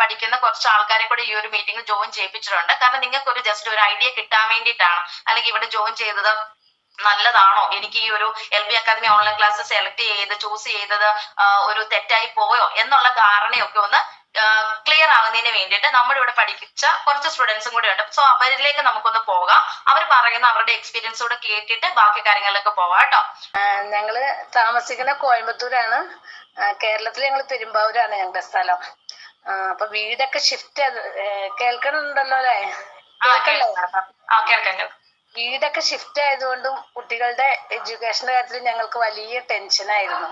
പഠിക്കുന്ന കുറച്ച് ആൾക്കാരെ കൂടെ ഈ ഒരു മീറ്റിംഗ് ജോയിൻ ചെയ്യിപ്പിച്ചിട്ടുണ്ട്. കാരണം നിങ്ങൾക്ക് ഒരു ജസ്റ്റ് ഒരു ഐഡിയ കിട്ടാൻ വേണ്ടിയിട്ടാണ്. അല്ലെങ്കിൽ ഇവിടെ ജോയിൻ ചെയ്തത് നല്ലതാണോ? എനിക്ക് ഈ ഒരു L B academy online class select ചെയ്ത് ചൂസ് ചെയ്തത് ഒരു തെറ്റായി പോയോ? എന്നുള്ള ധാരണയൊക്കെ ഒന്ന് ക്ലിയർ ആവുന്നതിന് വേണ്ടിയിട്ട് നമ്മുടെ ഇവിടെ പഠിച്ച കുറച്ച് സ്റ്റുഡൻസും കൂടെ ഉണ്ട്. സോ അവരിലേക്ക് നമുക്കൊന്ന് പോകാം. അവർ പറയുന്ന അവരുടെ എക്സ്പീരിയൻസ് കൂടെ കേട്ടിട്ട് ബാക്കി കാര്യങ്ങളിലേക്ക് പോവാം കേട്ടോ. ഞങ്ങൾ താമസിക്കുന്ന കോയമ്പത്തൂരാണ്. കേരളത്തിൽ ഞങ്ങൾ പെരുമ്പാവൂരാണ് ഞങ്ങളുടെ സ്ഥലം. അപ്പൊ വീടൊക്കെ ഷിഫ്റ്റ് കേൾക്കണുണ്ടല്ലോ അല്ലേ? കേൾക്കല്ലേ വീടൊക്കെ ഷിഫ്റ്റ് ആയതുകൊണ്ടും കുട്ടികളുടെ എഡ്യൂക്കേഷന്റെ കാര്യത്തിൽ ഞങ്ങൾക്ക് വലിയ ടെൻഷനായിരുന്നു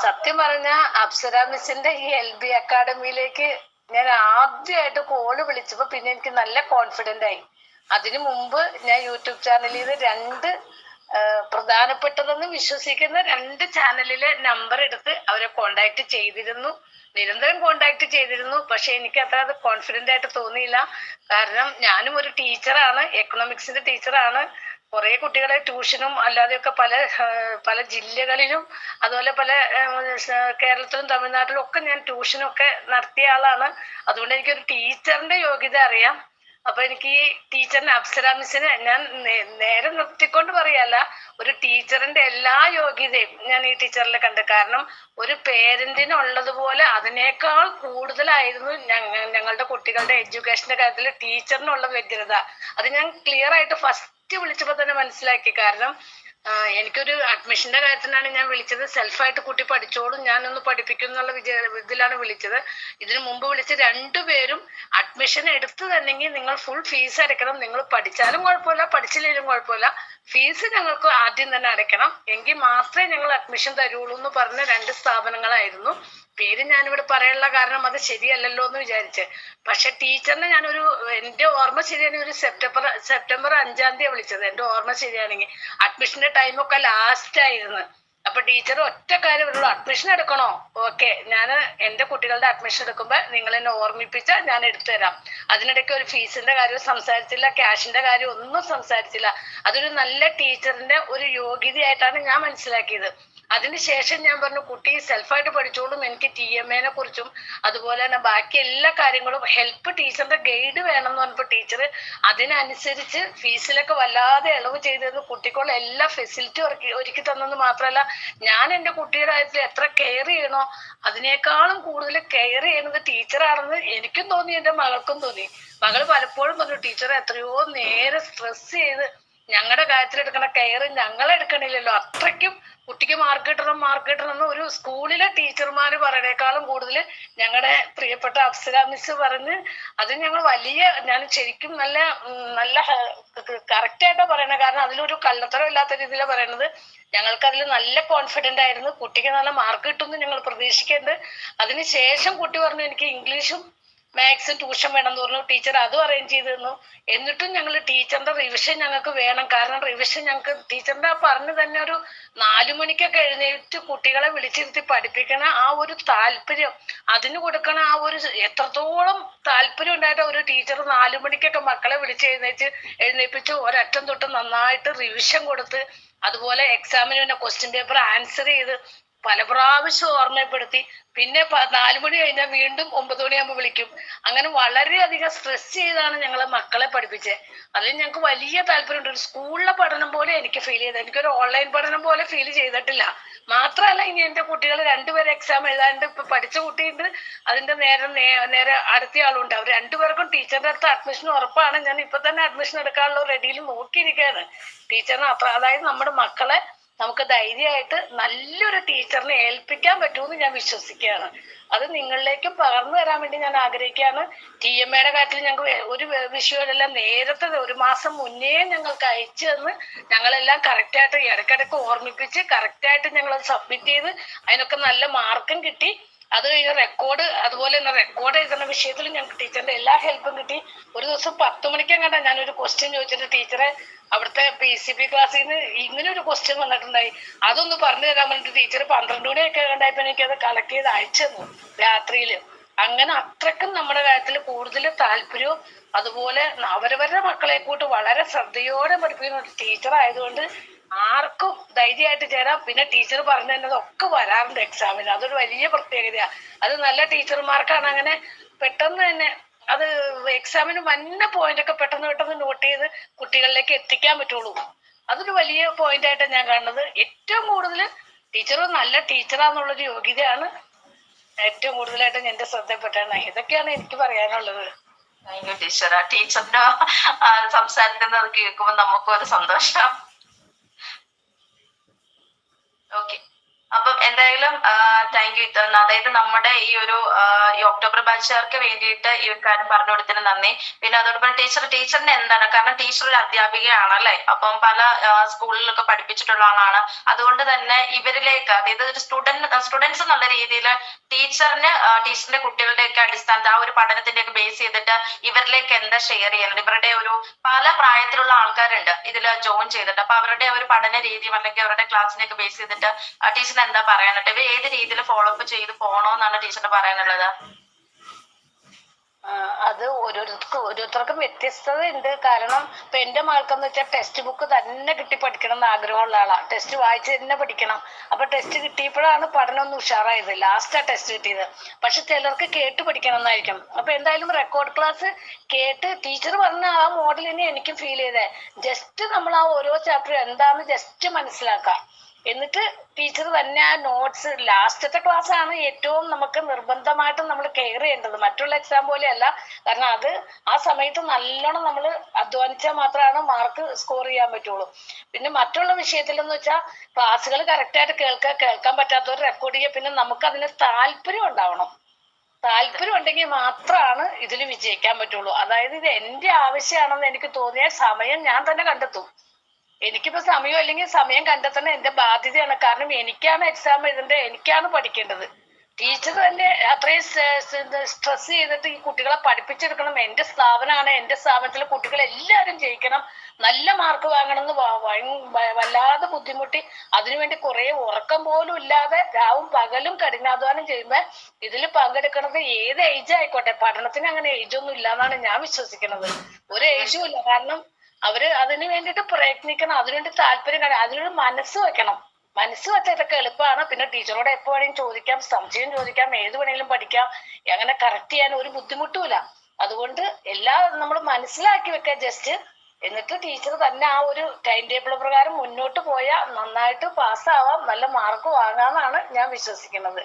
സത്യം പറഞ്ഞ അപ്സര മിസ്സിന്റെ ഈ എൽ ബി അക്കാഡമിയിലേക്ക് ഞാൻ ആദ്യമായിട്ട് കോൾ വിളിച്ചപ്പോ പിന്നെ എനിക്ക് നല്ല കോൺഫിഡന്റ് ആയി. അതിനു മുമ്പ് ഞാൻ യൂട്യൂബ് ചാനലിൽ നിന്ന് രണ്ട് പ്രധാനപ്പെട്ടതെന്ന് വിശ്വസിക്കുന്ന രണ്ട് ചാനലിലെ നമ്പർ എടുത്ത് അവരെ കോണ്ടാക്ട് ചെയ്തിരുന്നു. നിരന്തരം കോണ്ടാക്ട് ചെയ്തിരുന്നു. പക്ഷെ എനിക്ക് അത്ര അത് കോൺഫിഡന്റ് ആയിട്ട് തോന്നിയില്ല. കാരണം ഞാനും ഒരു ടീച്ചറാണ് എക്കണോമിക്സിന്റെ ടീച്ചറാണ് കുറെ കുട്ടികളെ ട്യൂഷനും അല്ലാതെയൊക്കെ പല പല ജില്ലകളിലും അതുപോലെ പല കേരളത്തിലും തമിഴ്നാട്ടിലും ഒക്കെ ഞാൻ ട്യൂഷനൊക്കെ നടത്തിയ ആളാണ്. അതുകൊണ്ട് എനിക്കൊരു ടീച്ചറിന്റെ യോഗ്യത അറിയാം. അപ്പൊ എനിക്ക് ഈ ടീച്ചറിന് അപ്സര മിസ്സിന് ഞാൻ നേരെ നിർത്തിക്കൊണ്ട് പറയല്ല ഒരു ടീച്ചറിന്റെ എല്ലാ യോഗ്യതയും ഞാൻ ഈ ടീച്ചറിൽ കണ്ട്. കാരണം ഒരു പേരന്റിന് ഉള്ളതുപോലെ അതിനേക്കാൾ കൂടുതലായിരുന്നു ഞങ്ങ ഞങ്ങളുടെ കുട്ടികളുടെ എഡ്യൂക്കേഷന്റെ കാര്യത്തിൽ ടീച്ചറിനുള്ള വ്യഗ്രത. അത് ഞാൻ ക്ലിയർ ആയിട്ട് ഫസ്റ്റ് വിളിച്ചപ്പോ തന്നെ മനസ്സിലാക്കി. കാരണം എനിക്കൊരു അഡ്മിഷന്റെ കാര്യത്തിനാണ് ഞാൻ വിളിച്ചത്. സെൽഫായിട്ട് കുട്ടി പഠിച്ചോളും. ഞാനൊന്ന് പഠിപ്പിക്കും എന്നുള്ള വിചാ ഇതിലാണ് വിളിച്ചത്. ഇതിനു മുമ്പ് വിളിച്ച രണ്ടുപേരും അഡ്മിഷൻ എടുത്തു തന്നെങ്കിൽ നിങ്ങൾ ഫുൾ ഫീസ് അടക്കണം നിങ്ങൾ പഠിച്ചാലും കുഴപ്പമില്ല പഠിച്ചില്ലെങ്കിലും കുഴപ്പമില്ല. ഫീസ് ഞങ്ങൾക്ക് ആദ്യം തന്നെ അടയ്ക്കണം. എങ്കിൽ മാത്രമേ ഞങ്ങൾ അഡ്മിഷൻ തരുള്ളൂ എന്ന് പറഞ്ഞ രണ്ട് സ്ഥാപനങ്ങളായിരുന്നു. പേര് ഞാനിവിടെ പറയാനുള്ള കാരണം അത് ശരിയല്ലല്ലോ എന്ന് വിചാരിച്ച്. പക്ഷെ ടീച്ചറിനെ ഞാനൊരു എന്റെ ഓർമ്മ ശരിയാണെങ്കിൽ ഒരു സെപ്റ്റംബർ സെപ്റ്റംബർ അഞ്ചാം തീയതി വിളിച്ചത്. എന്റെ ഓർമ്മ ശരിയാണെങ്കിൽ. അഡ്മിഷന്റെ ടൈമൊക്കെ ലാസ്റ്റ് ആയിരുന്നു. അപ്പൊ ടീച്ചർ ഒറ്റ കാര്യം ഉള്ളൂ. അഡ്മിഷൻ എടുക്കണോ? ഓക്കെ ഞാൻ എന്റെ കുട്ടികളുടെ അഡ്മിഷൻ എടുക്കുമ്പോ നിങ്ങൾ എന്നെ ഓർമ്മിപ്പിച്ചാൽ ഞാൻ എടുത്തുതരാം അതിനിടയ്ക്ക് ഒരു ഫീസിന്റെ കാര്യം സംസാരിച്ചില്ല ക്യാഷിന്റെ കാര്യം ഒന്നും സംസാരിച്ചില്ല. അതൊരു നല്ല ടീച്ചറിന്റെ ഒരു യോഗ്യതയായിട്ടാണ് ഞാൻ മനസ്സിലാക്കിയത്. അതിനുശേഷം ഞാൻ പറഞ്ഞു കുട്ടി സെൽഫായിട്ട് പഠിച്ചോളും. എനിക്ക് ടി എം എനെ കുറിച്ചും അതുപോലെ തന്നെ ബാക്കി എല്ലാ കാര്യങ്ങളും ഹെൽപ്പ് ടീച്ചറിന്റെ ഗൈഡ് വേണം എന്ന് പറഞ്ഞപ്പോൾ ടീച്ചർ അതിനനുസരിച്ച് ഫീസിലൊക്കെ വല്ലാതെ ഇളവ് ചെയ്തത് കുട്ടിക്കുള്ള എല്ലാ ഫെസിലിറ്റി ഒരുക്കി ഒരുക്കി തന്നെന്ന് മാത്രമല്ല ഞാൻ എന്റെ കുട്ടിയുടെ കാര്യത്തിൽ എത്ര കെയർ ചെയ്യണോ അതിനേക്കാളും കൂടുതൽ കെയർ ചെയ്യുന്നത് ടീച്ചറാണെന്ന് എനിക്കും തോന്നി എന്റെ മകൾക്കും തോന്നി. മകൾ പലപ്പോഴും പറഞ്ഞു ടീച്ചർ എത്രയോ നേരെ സ്ട്രെസ് ചെയ്ത് ഞങ്ങളുടെ കാര്യത്തിൽ എടുക്കുന്ന കെയർ ഞങ്ങൾ എടുക്കണില്ലല്ലോ അത്രയ്ക്കും കുട്ടിക്ക് മാർക്ക് കിട്ടണം മാർക്ക് എന്ന് ഒരു സ്കൂളിലെ ടീച്ചർമാർ പറയണേക്കാളും കൂടുതൽ ഞങ്ങളുടെ പ്രിയപ്പെട്ട അപ്സര മിസ് പറഞ്ഞ് അത് ഞങ്ങൾ വലിയ ഞാൻ ശരിക്കും നല്ല നല്ല കറക്റ്റ് ആയിട്ടാ പറയണത് കാരണം അതിലൊരു കള്ളത്തരം ഇല്ലാത്ത രീതിയിലാണ് പറയണത്. ഞങ്ങൾക്ക് അതിൽ നല്ല കോൺഫിഡന്റ് ആയിരുന്നു. കുട്ടിക്ക് നല്ല മാർക്ക് കിട്ടുമെന്ന് ഞങ്ങൾ പ്രതീക്ഷിക്കേണ്ടത് അതിനുശേഷം കുട്ടി പറഞ്ഞു എനിക്ക് ഇംഗ്ലീഷും മാത്സും ട്യൂഷൻ വേണമെന്ന് പറഞ്ഞു. ടീച്ചർ അതും അറേഞ്ച് ചെയ്ത് തന്നു. എന്നിട്ടും ഞങ്ങൾ ടീച്ചറിന്റെ റിവിഷൻ ഞങ്ങൾക്ക് വേണം. കാരണം റിവിഷൻ ഞങ്ങൾക്ക് ടീച്ചറിന്റെ പറഞ്ഞു തന്നെ ഒരു നാലു മണിക്കൊക്കെ എഴുന്നേറ്റ് കുട്ടികളെ വിളിച്ചിരുത്തി പഠിപ്പിക്കണ ആ ഒരു താല്പര്യം അതിന് കൊടുക്കണ ആ ഒരു എത്രത്തോളം താല്പര്യം ഉണ്ടായിട്ട് ഒരു ടീച്ചർ നാലു മണിക്കൊക്കെ മക്കളെ വിളിച്ച് എഴുന്നേറ്റ് എഴുന്നേപ്പിച്ച് ഒരറ്റം തൊട്ട് നന്നായിട്ട് റിവിഷൻ കൊടുത്ത് അതുപോലെ എക്സാമിന് പിന്നെ ക്വസ്റ്റ്യൻ പേപ്പർ ആൻസർ ചെയ്ത് പല പ്രാവശ്യം ഓർമ്മപ്പെടുത്തി. പിന്നെ നാലു മണി കഴിഞ്ഞാൽ വീണ്ടും ഒമ്പത് മണിയാകുമ്പോൾ വിളിക്കും. അങ്ങനെ വളരെയധികം സ്ട്രെസ് ചെയ്താണ് ഞങ്ങൾ മക്കളെ പഠിപ്പിച്ചത്. അതിൽ ഞങ്ങൾക്ക് വലിയ താല്പര്യമുണ്ട്. ഒരു സ്കൂളിലെ പഠനം പോലെ എനിക്ക് ഫീൽ ചെയ്തത് എനിക്കൊരു ഓൺലൈൻ പഠനം പോലെ ഫീൽ ചെയ്തിട്ടില്ല. മാത്രമല്ല ഇനി എന്റെ കുട്ടികൾ രണ്ടുപേരെ എക്സാം എഴുതാണ്ട് ഇപ്പൊ പഠിച്ച കുട്ടിയുണ്ട്. അതിന്റെ നേരം നേരെ അടുത്ത ആളുണ്ട്. അവർ രണ്ടുപേർക്കും ടീച്ചറിന്റെ അടുത്ത് അഡ്മിഷൻ ഉറപ്പാണ്. ഞാൻ ഇപ്പൊ തന്നെ അഡ്മിഷൻ എടുക്കാനുള്ള റെഡിയിൽ നോക്കിയിരിക്കുകയാണ് ടീച്ചറിന് അത്ര അതായത് നമ്മുടെ മക്കളെ നമുക്ക് ധൈര്യമായിട്ട് നല്ലൊരു ടീച്ചറിനെ ഏൽപ്പിക്കാൻ പറ്റുമെന്ന് ഞാൻ വിശ്വസിക്കുകയാണ്. അത് നിങ്ങളിലേക്കും പകർന്നു തരാൻ വേണ്ടി ഞാൻ ആഗ്രഹിക്കുകയാണ്. ടി എം എയുടെ കാര്യത്തിൽ ഞങ്ങൾക്ക് ഒരു വിഷയമെല്ലാം നേരത്തെ ഒരു മാസം മുന്നേ ഞങ്ങൾക്ക് അയച്ചു തന്ന് ഞങ്ങളെല്ലാം കറക്റ്റായിട്ട് ഇടയ്ക്കിടയ്ക്ക് ഓർമ്മിപ്പിച്ച് കറക്റ്റായിട്ട് ഞങ്ങൾ സബ്മിറ്റ് ചെയ്ത് അതിനൊക്കെ നല്ല മാർക്കും കിട്ടി. അത് കഴിഞ്ഞ് റെക്കോർഡ് അതുപോലെ തന്നെ റെക്കോർഡ് എഴുതുന്ന വിഷയത്തിൽ ഞങ്ങൾക്ക് ടീച്ചറിന്റെ എല്ലാ ഹെൽപ്പും കിട്ടി. ഒരു ദിവസം പത്ത് മണിക്കെങ്ങാണ്ടാ ഞാനൊരു ക്വസ്റ്റ്യൻ ചോദിച്ചിട്ട് ടീച്ചറെ അവിടുത്തെ പി സി പി ക്ലാസ്സിൽ നിന്ന് ഇങ്ങനെ ഒരു ക്വസ്റ്റ്യൻ വന്നിട്ടുണ്ടായി. അതൊന്ന് പറഞ്ഞു തരാൻ വേണ്ടി ടീച്ചർ പന്ത്രണ്ട് മണിയൊക്കെ കണ്ടായപ്പോ അത് കളക്ട് ചെയ്ത് അയച്ചു തന്നു രാത്രിയിൽ. അങ്ങനെ അത്രക്കും നമ്മുടെ കാര്യത്തിൽ കൂടുതൽ താല്പര്യവും അതുപോലെ അവരവരുടെ മക്കളെ കൂട്ട് വളരെ ശ്രദ്ധയോടെ പഠിപ്പിക്കുന്ന ഒരു ടീച്ചർ ആയതുകൊണ്ട് ആർക്കും ധൈര്യമായിട്ട് ചേരാം. പിന്നെ ടീച്ചർ പറഞ്ഞു തന്നതൊക്കെ വരാറുണ്ട് എക്സാമിന് അതൊരു വലിയ പ്രത്യേകതയാ. അത് നല്ല ടീച്ചർമാർക്കാണ് അങ്ങനെ പെട്ടെന്ന് തന്നെ അത് എക്സാമിന് വന്ന പോയിന്റ് ഒക്കെ പെട്ടെന്ന് പെട്ടെന്ന് നോട്ട് ചെയ്ത് കുട്ടികളിലേക്ക് എത്തിക്കാൻ പറ്റുള്ളൂ. അതൊരു വലിയ പോയിന്റ് ആയിട്ടാണ് ഞാൻ കാണുന്നത്. ഏറ്റവും കൂടുതൽ ടീച്ചർ നല്ല ടീച്ചറാന്നുള്ളൊരു യോഗ്യതയാണ് ഏറ്റവും കൂടുതലായിട്ട് എന്റെ ശ്രദ്ധപ്പെട്ടാണ് ഇതൊക്കെയാണ് എനിക്ക് പറയാനുള്ളത്. ടീച്ചറിന്റെ സംസാരിക്കുന്നത് കേൾക്കുമ്പോൾ നമുക്കും ഒരു സന്തോഷം. ഓക്കെ അപ്പം എന്തായാലും താങ്ക് യു അതായത് നമ്മുടെ ഈ ഒരു ഈ ഒക്ടോബർ ബാച്ചുകാർക്ക് വേണ്ടിയിട്ട് ഈ ഒരു കാര്യം പറഞ്ഞു കൊടുത്തതിന് നന്ദി. പിന്നെ അതോടൊപ്പം ടീച്ചർ ടീച്ചറിന് എന്താണ്? കാരണം ടീച്ചർ ഒരു അധ്യാപികയാണ് അല്ലേ അപ്പം പല സ്കൂളിലൊക്കെ പഠിപ്പിച്ചിട്ടുള്ള ആളാണ്. അതുകൊണ്ട് തന്നെ ഇവരിലേക്ക് അതായത് ഒരു സ്റ്റുഡന്റ് സ്റ്റുഡൻസ് എന്നുള്ള രീതിയിൽ ടീച്ചറിന് ടീച്ചറിന്റെ കുട്ടികളുടെയൊക്കെ അടിസ്ഥാനത്തിൽ ആ ഒരു പഠനത്തിന്റെ ഒക്കെ ബേസ് ചെയ്തിട്ട് ഇവരിലേക്ക് എന്താ ഷെയർ ചെയ്യുന്നത്? ഇവരുടെ ഒരു പല പ്രായത്തിലുള്ള ആൾക്കാരുണ്ട് ഇതിൽ ജോയിൻ ചെയ്തിട്ട്. അപ്പൊ അവരുടെ ഒരു പഠന രീതിയും അല്ലെങ്കിൽ അവരുടെ ക്ലാസ്സിനെ ഒക്കെ ബേസ് ചെയ്തിട്ട് ടീച്ചറിന് എന്താ പറയാനുള്ളത്? ഇവർ ഏത് രീതിയിൽ ഫോളോ അപ്പ് ചെയ്ത് പോണോന്നാണ് ടീച്ചറിന് പറയാനുള്ളത്? അത് ഓരോരുത്തർക്കും ഓരോരുത്തർക്കും വ്യത്യസ്തത ഉണ്ട് കാരണം ഇപ്പൊ എന്റെ മകൾക്കെന്ന് വെച്ചാൽ ടെക്സ്റ്റ് ബുക്ക് തന്നെ കിട്ടി പഠിക്കണം എന്ന് ആഗ്രഹമുള്ള ആളാണ് ടെസ്റ്റ് വായിച്ച് തന്നെ പഠിക്കണം. അപ്പൊ ടെസ്റ്റ് കിട്ടിയപ്പോഴാണ് പഠനം ഒന്ന് ഉഷാറായത്. ലാസ്റ്റ് ആ ടെസ്റ്റ് കിട്ടിയത്. പക്ഷെ ചിലർക്ക് കേട്ട് പഠിക്കണം എന്നായിരിക്കും. അപ്പൊ എന്തായാലും റെക്കോർഡ് ക്ലാസ് കേട്ട് ടീച്ചർ പറഞ്ഞ ആ മോഡലിനെ എനിക്കും ഫീൽ ചെയ്തേ. ജസ്റ്റ് നമ്മൾ ആ ഓരോ ചാപ്റ്റർ എന്താന്ന് ജസ്റ്റ് മനസ്സിലാക്കാം. എന്നിട്ട് ടീച്ചർ തന്നെ ആ നോട്ട്സ് ലാസ്റ്റത്തെ ക്ലാസ് ആണ് ഏറ്റവും നമുക്ക് നിർബന്ധമായിട്ടും നമ്മൾ കെയർ ചെയ്യേണ്ടത്. മറ്റുള്ള എക്സാം പോലെ അല്ല. കാരണം അത് ആ സമയത്ത് നല്ലോണം നമ്മൾ അധ്വാനിച്ചാൽ മാത്രമാണ് മാർക്ക് സ്കോർ ചെയ്യാൻ പറ്റുള്ളൂ. പിന്നെ മറ്റുള്ള വിഷയത്തിലെന്ന് വെച്ചാൽ ക്ലാസ്സുകൾ കറക്റ്റായിട്ട് കേൾക്കാൻ കേൾക്കാൻ പറ്റാത്തവർ റെക്കോർഡ് ചെയ്യുക. പിന്നെ നമുക്ക് അതിന് താല്പര്യം ഉണ്ടാവണം. താല്പര്യം ഉണ്ടെങ്കിൽ മാത്രമാണ് ഇതിൽ വിജയിക്കാൻ പറ്റുള്ളൂ. അതായത് ഇത് എന്റെ ആവശ്യമാണെന്ന് എനിക്ക് തോന്നിയ സമയം ഞാൻ തന്നെ കണ്ടെത്തും. എനിക്കിപ്പോ സമയം അല്ലെങ്കിൽ സമയം കണ്ടെത്തണ എന്റെ ബാധ്യതയാണ്. കാരണം എനിക്കാണ് എക്സാം എഴുതേണ്ടത് എനിക്കാണ് പഠിക്കേണ്ടത്. ടീച്ചർ തന്നെ അത്രയും സ്ട്രെസ് ചെയ്തിട്ട് ഈ കുട്ടികളെ പഠിപ്പിച്ചെടുക്കണം. എന്റെ സ്ഥാപനമാണ് എന്റെ സ്ഥാപനത്തിലെ കുട്ടികൾ എല്ലാവരും ജയിക്കണം. നല്ല മാർക്ക് വാങ്ങണം എന്ന് വല്ലാതെ ബുദ്ധിമുട്ടി അതിനുവേണ്ടി കുറെ ഉറക്കം പോലും ഇല്ലാതെ രാവും പകലും കഠിനാധ്വാനം ചെയ്യുമ്പോ ഇതിൽ പങ്കെടുക്കുന്നത് ഏത് ഏജ് ആയിക്കോട്ടെ? പഠനത്തിന് അങ്ങനെ ഏജ് ഒന്നും ഇല്ലാന്നാണ് ഞാൻ വിശ്വസിക്കുന്നത്. ഒരു ഏജും ഇല്ല. കാരണം അവർ അതിന് വേണ്ടിയിട്ട് പ്രയത്നിക്കണം. അതിനുവേണ്ടി താല്പര്യം കാണും അതിനൊരു മനസ്സ് വെക്കണം. മനസ്സ് വെച്ചാൽ ഇതൊക്കെ എളുപ്പമാണ് പിന്നെ ടീച്ചറോട് എപ്പോ വേണമെങ്കിലും ചോദിക്കാം. സംശയം ചോദിക്കാം. ഏത് വേണമെങ്കിലും പഠിക്കാം. അങ്ങനെ കറക്റ്റ് ചെയ്യാൻ ഒരു ബുദ്ധിമുട്ടുമില്ല. അതുകൊണ്ട് എല്ലാം നമ്മൾ മനസ്സിലാക്കി വെക്കുക ജസ്റ്റ് എന്നിട്ട് ടീച്ചർ തന്നെ ആ ഒരു ടൈം ടേബിൾ പ്രകാരം മുന്നോട്ട് പോയാൽ നന്നായിട്ട് പാസ്സാവാം നല്ല മാർക്ക് വാങ്ങാമെന്നാണ് ഞാൻ വിശ്വസിക്കുന്നത്.